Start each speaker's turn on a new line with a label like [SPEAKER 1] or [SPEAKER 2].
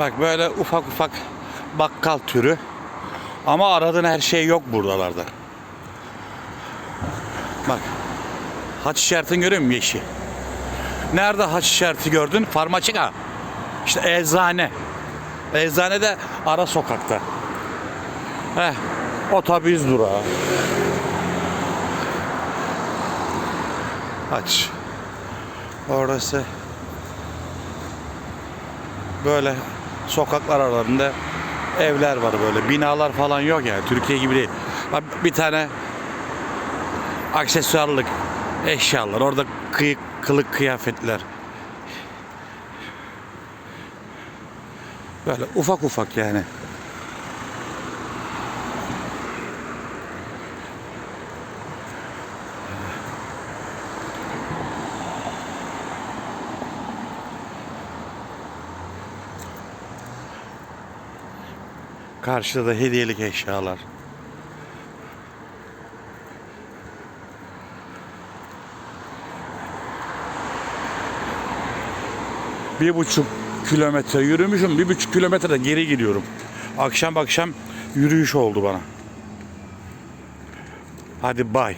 [SPEAKER 1] Bak böyle ufak ufak bakkal türü. Ama aradığın her şey yok buralarda. Bak. Haç işaretini görüyor musun yeşil? Nerede haç işareti gördün? Farmaçika. İşte eczane. Eczane de ara sokakta. Heh. Otobüs durağı. Aç. Orası böyle sokaklar aralarında evler var böyle. Binalar falan yok yani. Türkiye gibi değil. Bir tane aksesuarlık eşyalar. Orada kıyık, kılık kıyafetler. Böyle ufak ufak yani. Karşıda da hediyelik eşyalar. Bir buçuk kilometre yürümüşüm. Bir buçuk kilometre de geri gidiyorum. Akşam akşam yürüyüş oldu bana. Hadi bay.